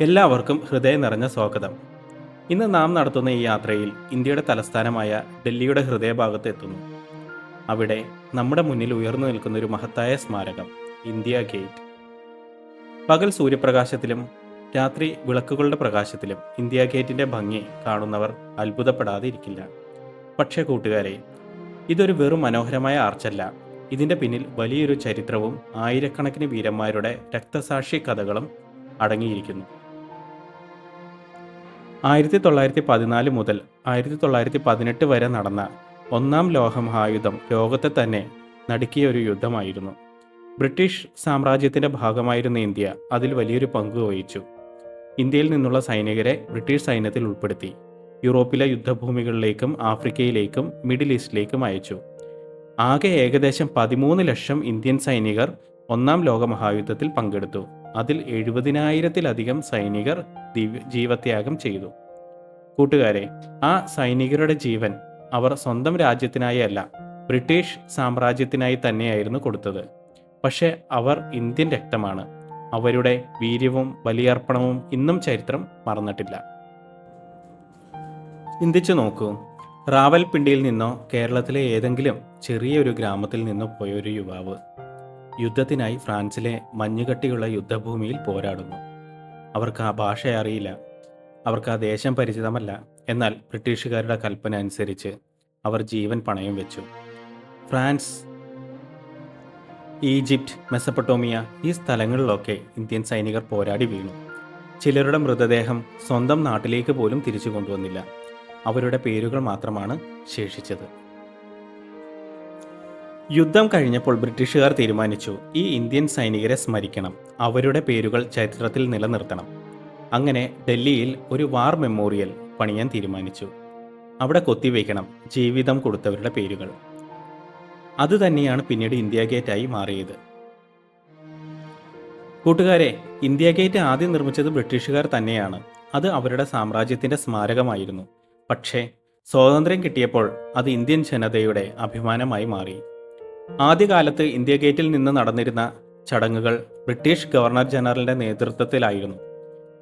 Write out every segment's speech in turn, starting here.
എല്ലാവർക്കും ഹൃദയം നിറഞ്ഞ സ്വാഗതം. ഇന്ന് നാം നടത്തുന്ന ഈ യാത്രയിൽ ഇന്ത്യയുടെ തലസ്ഥാനമായ ഡൽഹിയുടെ ഹൃദയഭാഗത്ത് എത്തുന്നു. അവിടെ നമ്മുടെ മുന്നിൽ ഉയർന്നു നിൽക്കുന്ന ഒരു മഹത്തായ സ്മാരകം ഇന്ത്യ ഗേറ്റ്. പകൽ സൂര്യപ്രകാശത്തിലും രാത്രി വിളക്കുകളുടെ പ്രകാശത്തിലും ഇന്ത്യ ഗേറ്റിന്റെ ഭംഗി കാണുന്നവർ അത്ഭുതപ്പെടാതെ ഇരിക്കില്ല പക്ഷേ കൂട്ടുകാരെ ഇതൊരു വെറും മനോഹരമായ ആർച്ചല്ല. ഇതിന്റെ പിന്നിൽ വലിയൊരു ചരിത്രവും ആയിരക്കണക്കിന് വീരന്മാരുടെ രക്തസാക്ഷി കഥകളും അടങ്ങിയിരിക്കുന്നു. ആയിരത്തി തൊള്ളായിരത്തി പതിനാല് മുതൽ ആയിരത്തി തൊള്ളായിരത്തി പതിനെട്ട് വരെ നടന്ന ഒന്നാം ലോകമഹായുദ്ധം ലോകത്തെ തന്നെ നടുക്കിയ ഒരു യുദ്ധമായിരുന്നു. ബ്രിട്ടീഷ് സാമ്രാജ്യത്തിന്റെ ഭാഗമായിരുന്ന ഇന്ത്യ അതിൽ വലിയൊരു പങ്ക് വഹിച്ചു. ഇന്ത്യയിൽ നിന്നുള്ള സൈനികരെ ബ്രിട്ടീഷ് സൈന്യത്തിൽ ഉൾപ്പെടുത്തി. യൂറോപ്പിലെ യുദ്ധഭൂമികളിലേക്കും ആഫ്രിക്കയിലേക്കും മിഡിൽ ഈസ്റ്റിലേക്കും അയച്ചു. ആകെ ഏകദേശം പതിമൂന്ന് ലക്ഷം ഇന്ത്യൻ സൈനികർ ഒന്നാം ലോകമഹായുദ്ധത്തിൽ പങ്കെടുത്തു. അതിൽ എഴുപതിനായിരത്തിലധികം സൈനികർ ജീവത്യാഗം ചെയ്തു. കൂട്ടുകാരെ ആ സൈനികരുടെ ജീവൻ അവർ സ്വന്തം രാജ്യത്തിനായി അല്ല ബ്രിട്ടീഷ് സാമ്രാജ്യത്തിനായി തന്നെയായിരുന്നു കൊടുത്തത്. പക്ഷേ അവർ ഇന്ത്യൻ രക്തമാണ്. അവരുടെ വീര്യവും ബലിയർപ്പണവും ഇന്നും ചരിത്രം മറന്നിട്ടില്ല. ചിന്തിച്ചു നോക്കൂ റാവൽപിണ്ടിയിൽ നിന്നോ കേരളത്തിലെ ഏതെങ്കിലും ചെറിയൊരു ഗ്രാമത്തിൽ നിന്നോ പോയ ഒരു യുവാവ് യുദ്ധത്തിനായി ഫ്രാൻസിലെ മഞ്ഞുകട്ടിയുള്ള യുദ്ധഭൂമിയിൽ പോരാടുന്നു. അവർക്ക് ആ ഭാഷ അറിയില്ല. അവർക്ക് ആ ദേശം പരിചിതമല്ല. എന്നാൽ ബ്രിട്ടീഷുകാരുടെ കൽപ്പന അനുസരിച്ച് അവർ ജീവൻ പണയം വെച്ചു. ഫ്രാൻസ് ഈജിപ്റ്റ് മെസപ്പട്ടോമിയ ഈ സ്ഥലങ്ങളിലൊക്കെ ഇന്ത്യൻ സൈനികർ പോരാടി വീണു. ചിലരുടെ മൃതദേഹം സ്വന്തം നാട്ടിലേക്ക് പോലും തിരിച്ചു കൊണ്ടുവന്നില്ല. അവരുടെ പേരുകൾ മാത്രമാണ് ശേഷിച്ചത്. യുദ്ധം കഴിഞ്ഞപ്പോൾ ബ്രിട്ടീഷുകാർ തീരുമാനിച്ചു ഈ ഇന്ത്യൻ സൈനികരെ സ്മരിക്കണം അവരുടെ പേരുകൾ ചരിത്രത്തിൽ നിലനിർത്തണം. അങ്ങനെ ഡൽഹിയിൽ ഒരു വാർ മെമ്മോറിയൽ പണിയാൻ തീരുമാനിച്ചു. അവിടെ കൊത്തിവെക്കണം ജീവിതം കൊടുത്തവരുടെ പേരുകൾ. അതുതന്നെയാണ് പിന്നീട് ഇന്ത്യ ഗേറ്റായി മാറിയത്. കൂട്ടുകാരെ ഇന്ത്യ ഗേറ്റ് ആദ്യം നിർമ്മിച്ചത് ബ്രിട്ടീഷുകാർ തന്നെയാണ്. അത് അവരുടെ സാമ്രാജ്യത്തിന്റെ സ്മാരകമായിരുന്നു. പക്ഷേ സ്വാതന്ത്ര്യം കിട്ടിയപ്പോൾ അത് ഇന്ത്യൻ ജനതയുടെ അഭിമാനമായി മാറി. ആദ്യകാലത്ത് ഇന്ത്യ ഗേറ്റിൽ നിന്ന് നടന്നിരുന്ന ചടങ്ങുകൾ ബ്രിട്ടീഷ് ഗവർണർ ജനറലിന്റെ നേതൃത്വത്തിലായിരുന്നു.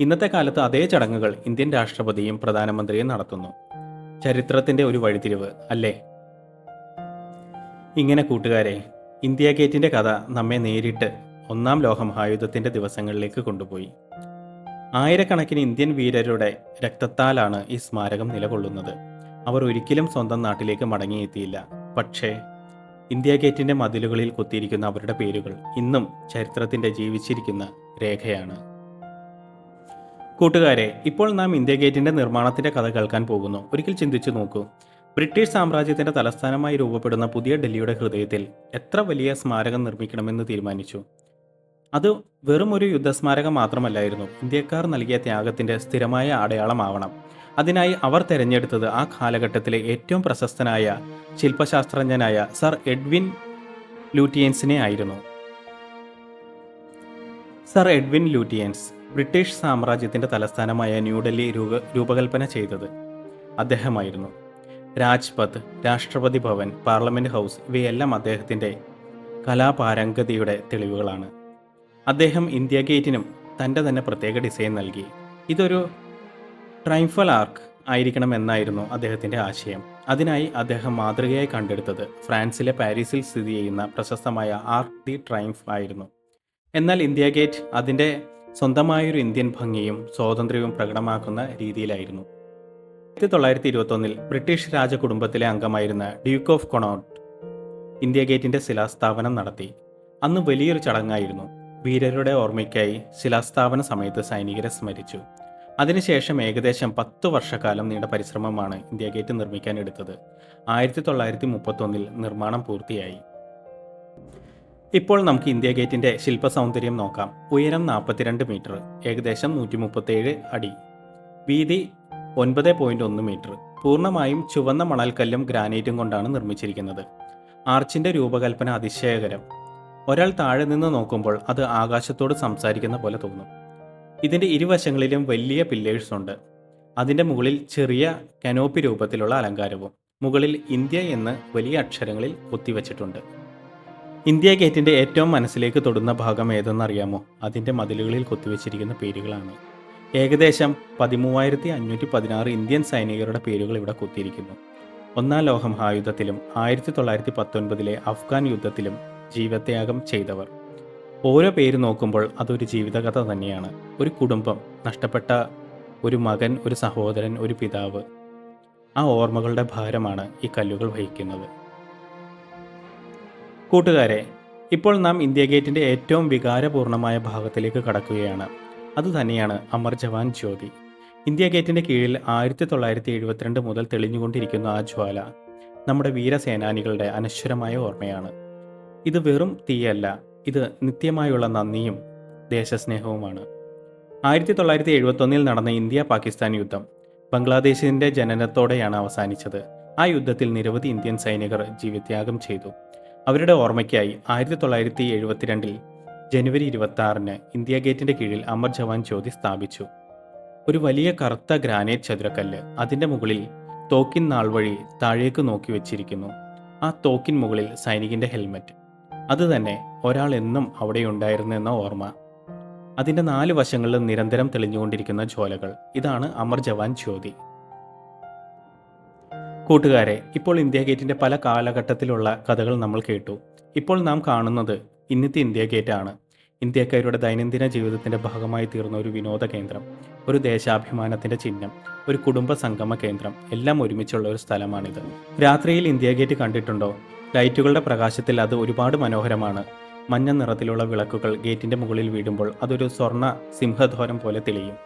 ഇന്നത്തെ കാലത്ത് അതേ ചടങ്ങുകൾ ഇന്ത്യൻ രാഷ്ട്രപതിയും പ്രധാനമന്ത്രിയും നടത്തുന്നു. ചരിത്രത്തിന്റെ ഒരു വഴിതിരിവ് അല്ലേ? ഇങ്ങനെ കൂട്ടുകാരെ ഇന്ത്യ ഗേറ്റിന്റെ കഥ നമ്മെ നേരിട്ട് ഒന്നാം ലോകമഹായുദ്ധത്തിന്റെ ദിവസങ്ങളിലേക്ക് കൊണ്ടുപോയി. ആയിരക്കണക്കിന് ഇന്ത്യൻ വീരരുടെ രക്തത്താലാണ് ഈ സ്മാരകം നിലകൊള്ളുന്നത്. അവർ ഒരിക്കലും സ്വന്തം നാട്ടിലേക്ക് മടങ്ങിയെത്തിയില്ല. പക്ഷേ ഇന്ത്യ ഗേറ്റിന്റെ മതിലുകളിൽ കൊത്തിയിരിക്കുന്ന അവരുടെ പേരുകൾ ഇന്നും ചരിത്രത്തിന്റെ ജീവിച്ചിരിക്കുന്ന രേഖയാണ്. കൂട്ടുകാരെ ഇപ്പോൾ നാം ഇന്ത്യ ഗേറ്റിന്റെ നിർമ്മാണത്തിന്റെ കഥ കേൾക്കാൻ പോകുന്നു. ഒരിക്കൽ ചിന്തിച്ചു നോക്കൂ. ബ്രിട്ടീഷ് സാമ്രാജ്യത്തിന്റെ തലസ്ഥാനമായി രൂപപ്പെടുന്ന പുതിയ ഡൽഹിയുടെ ഹൃദയത്തിൽ എത്ര വലിയ സ്മാരകം നിർമ്മിക്കണമെന്ന് തീരുമാനിച്ചു? അത് വെറും ഒരു യുദ്ധസ്മാരകം മാത്രമല്ലായിരുന്നു. ഇന്ത്യക്കാർ നൽകിയ ത്യാഗത്തിന്റെ സ്ഥിരമായ അടയാളമാവണം. അതിനായി അവർ തിരഞ്ഞെടുത്തത് ആ കാലഘട്ടത്തിലെ ഏറ്റവും പ്രശസ്തനായ ശില്പശാസ്ത്രജ്ഞനായ സർ എഡ്വിൻ ലൂട്ടിയൻസിനെ ആയിരുന്നു. സർ എഡ്വിൻ ലൂട്ടിയൻസ് ബ്രിട്ടീഷ് സാമ്രാജ്യത്തിന്റെ തലസ്ഥാനമായ ന്യൂഡൽഹി രൂപ രൂപകൽപ്പന ചെയ്തത് അദ്ദേഹമായിരുന്നു. രാജ്പഥ് രാഷ്ട്രപതി ഭവൻ പാർലമെന്റ് ഹൗസ് ഇവയെല്ലാം അദ്ദേഹത്തിന്റെ കലാപാരംഗതിയുടെ തെളിവുകളാണ്. അദ്ദേഹം ഇന്ത്യ ഗേറ്റിനും തന്റെ തന്നെ പ്രത്യേക ഡിസൈൻ നൽകി. ഇതൊരു ട്രൈംഫൽ ആർക്ക് ആയിരിക്കണം എന്നായിരുന്നു അദ്ദേഹത്തിന്റെ ആശയം. അതിനായി അദ്ദേഹം മാതൃകയായി കണ്ടെടുത്തത് ഫ്രാൻസിലെ പാരീസിൽ സ്ഥിതി ചെയ്യുന്ന പ്രശസ്തമായ ആർക്ക് ദി ട്രൈംഫ് ആയിരുന്നു. എന്നാൽ ഇന്ത്യ ഗേറ്റ് അതിന്റെ സ്വന്തമായൊരു ഇന്ത്യൻ ഭംഗിയും സ്വാതന്ത്ര്യവും പ്രകടമാക്കുന്ന രീതിയിലായിരുന്നു. ആയിരത്തി തൊള്ളായിരത്തി ഇരുപത്തൊന്നിൽ ബ്രിട്ടീഷ് രാജകുടുംബത്തിലെ അംഗമായിരുന്ന ഡ്യൂക്ക് ഓഫ് കൊണോട്ട് ഇന്ത്യ ഗേറ്റിന്റെ ശിലാസ്ഥാപനം നടത്തി. അന്ന് വലിയൊരു ചടങ്ങായിരുന്നു. വീരരുടെ ഓർമ്മയ്ക്കായി ശിലാസ്ഥാപന സമയത്ത് സൈനികരെ സ്മരിച്ചു. അതിനുശേഷം ഏകദേശം പത്ത് വർഷക്കാലം നീണ്ട പരിശ്രമമാണ് ഇന്ത്യ ഗേറ്റ് നിർമ്മിക്കാൻ എടുത്തത്. ആയിരത്തി തൊള്ളായിരത്തി മുപ്പത്തൊന്നിൽ നിർമ്മാണം പൂർത്തിയായി. ഇപ്പോൾ നമുക്ക് ഇന്ത്യ ഗേറ്റിന്റെ ശില്പ സൗന്ദര്യം നോക്കാം. ഉയരം നാൽപ്പത്തിരണ്ട് മീറ്റർ ഏകദേശം നൂറ്റി മുപ്പത്തേഴ് അടി. വീതി ഒൻപത് പോയിന്റ് ഒന്ന് മീറ്റർ. പൂർണമായും ചുവന്ന മണൽക്കല്ലും ഗ്രാനൈറ്റും കൊണ്ടാണ് നിർമ്മിച്ചിരിക്കുന്നത്. ആർച്ചിന്റെ രൂപകൽപ്പന അതിശയകരം. ഒരാൾ താഴെ നിന്ന് നോക്കുമ്പോൾ അത് ആകാശത്തോട് സംസാരിക്കുന്ന പോലെ തോന്നും. ഇതിന്റെ ഇരുവശങ്ങളിലും വലിയ പില്ലേഴ്സ് ഉണ്ട്. അതിന്റെ മുകളിൽ ചെറിയ കനോപ്പി രൂപത്തിലുള്ള അലങ്കാരവും മുകളിൽ ഇന്ത്യ എന്ന് വലിയ അക്ഷരങ്ങളിൽ കൊത്തിവച്ചിട്ടുണ്ട് ഇന്ത്യ ഗേറ്റിന്റെ ഏറ്റവും മനസ്സിലേക്ക് തൊടുന്ന ഭാഗം ഏതെന്നറിയാമോ? അതിന്റെ മതിലുകളിൽ കൊത്തിവെച്ചിരിക്കുന്ന പേരുകളാണ്. ഏകദേശം പതിമൂവായിരത്തി അഞ്ഞൂറ്റി പതിനാറ് ഇന്ത്യൻ സൈനികരുടെ പേരുകൾ ഇവിടെ കൊത്തിയിരിക്കുന്നു. ഒന്നാം ലോക മഹായുദ്ധത്തിലും ആയിരത്തി തൊള്ളായിരത്തി പത്തൊൻപതിലെ അഫ്ഗാൻ യുദ്ധത്തിലും ജീവത്യാഗം ചെയ്തവർ. ഓരോ പേര് നോക്കുമ്പോൾ അതൊരു ജീവിതകഥ തന്നെയാണ്. ഒരു കുടുംബം നഷ്ടപ്പെട്ട ഒരു മകൻ ഒരു സഹോദരൻ ഒരു പിതാവ്. ആ ഓർമ്മകളുടെ ഭാരമാണ് ഈ കല്ലുകൾ വഹിക്കുന്നത്. കൂട്ടുകാരെ ഇപ്പോൾ നാം ഇന്ത്യ ഗേറ്റിന്റെ ഏറ്റവും വികാരപൂർണമായ ഭാഗത്തിലേക്ക് കടക്കുകയാണ്. അതുതന്നെയാണ് അമർ ജവാൻ ജ്യോതി. ഇന്ത്യ ഗേറ്റിന്റെ കീഴിൽ ആയിരത്തി തൊള്ളായിരത്തി എഴുപത്തിരണ്ട് മുതൽ തെളിഞ്ഞുകൊണ്ടിരിക്കുന്ന ആ ജ്വാല നമ്മുടെ വീരസേനാനികളുടെ അനശ്വരമായ ഓർമ്മയാണ്. ഇത് വെറും തീയല്ല. ഇത് നിത്യമായുള്ള നന്ദിയും ദേശസ്നേഹവുമാണ്. ആയിരത്തി തൊള്ളായിരത്തി എഴുപത്തൊന്നിൽ നടന്ന ഇന്ത്യ പാകിസ്ഥാൻ യുദ്ധം ബംഗ്ലാദേശിന്റെ ജനനത്തോടെയാണ് അവസാനിച്ചത്. ആ യുദ്ധത്തിൽ നിരവധി ഇന്ത്യൻ സൈനികർ ജീവത്യാഗം ചെയ്തു. അവരുടെ ഓർമ്മയ്ക്കായി ആയിരത്തി തൊള്ളായിരത്തി എഴുപത്തിരണ്ടിൽ ജനുവരി ഇരുപത്തി ആറിന് ഇന്ത്യ ഗേറ്റിന്റെ കീഴിൽ അമർ ജവാൻ ജ്യോതി സ്ഥാപിച്ചു. ഒരു വലിയ കറുത്ത ഗ്രാനൈറ്റ് ചതുരക്കല്ല് അതിന്റെ മുകളിൽ തോക്കിൻ നാൾ വഴി താഴേക്ക് നോക്കി വെച്ചിരിക്കുന്നു. ആ തോക്കിൻ മുകളിൽ സൈനികന്റെ ഹെൽമറ്റ്. അത് തന്നെ ഒരാൾ എന്നും അവിടെ ഉണ്ടായിരുന്നെന്ന ഓർമ്മ. അതിന്റെ നാല് വശങ്ങളിലും നിരന്തരം തെളിഞ്ഞുകൊണ്ടിരിക്കുന്ന ജ്വാലകൾ. ഇതാണ് അമർ ജവാൻ ജ്യോതി. കൂട്ടുകാരെ ഇപ്പോൾ ഇന്ത്യ ഗേറ്റിന്റെ പല കാലഘട്ടത്തിലുള്ള കഥകൾ നമ്മൾ കേട്ടു. ഇപ്പോൾ നാം കാണുന്നത് ഇന്നത്തെ ഇന്ത്യ ഗേറ്റാണ്. ഇന്ത്യക്കാരുടെ ദൈനംദിന ജീവിതത്തിന്റെ ഭാഗമായി തീർന്ന ഒരു വിനോദ കേന്ദ്രം ഒരു ദേശാഭിമാനത്തിന്റെ ചിഹ്നം ഒരു കുടുംബ സംഗമ കേന്ദ്രം. എല്ലാം ഒരുമിച്ചുള്ള ഒരു സ്ഥലമാണിത്. രാത്രിയിൽ ഇന്ത്യ ഗേറ്റ് കണ്ടിട്ടുണ്ടോ? ലൈറ്റുകളുടെ പ്രകാശത്തിൽ അത് ഒരുപാട് മനോഹരമാണ്. മഞ്ഞ നിറത്തിലുള്ള വിളക്കുകൾ ഗേറ്റിന്റെ മുകളിൽ വീടുമ്പോൾ അതൊരു സ്വർണ സിംഹധോരം പോലെ തെളിയും.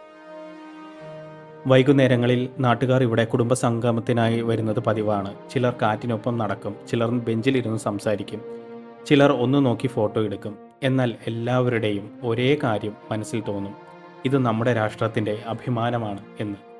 വൈകുന്നേരങ്ങളിൽ നാട്ടുകാർ ഇവിടെ കുടുംബസംഗമത്തിനായി വരുന്നത് പതിവാണ്. ചിലർ കാറ്റിനൊപ്പം നടക്കും ചിലർ ബെഞ്ചിലിരുന്ന് സംസാരിക്കും ചിലർ ഒന്ന് നോക്കി ഫോട്ടോ എടുക്കും. എന്നാൽ എല്ലാവരുടെയും ഒരേ കാര്യം മനസ്സിൽ തോന്നും. ഇത് നമ്മുടെ രാഷ്ട്രത്തിന്റെ അഭിമാനമാണ് എന്ന്.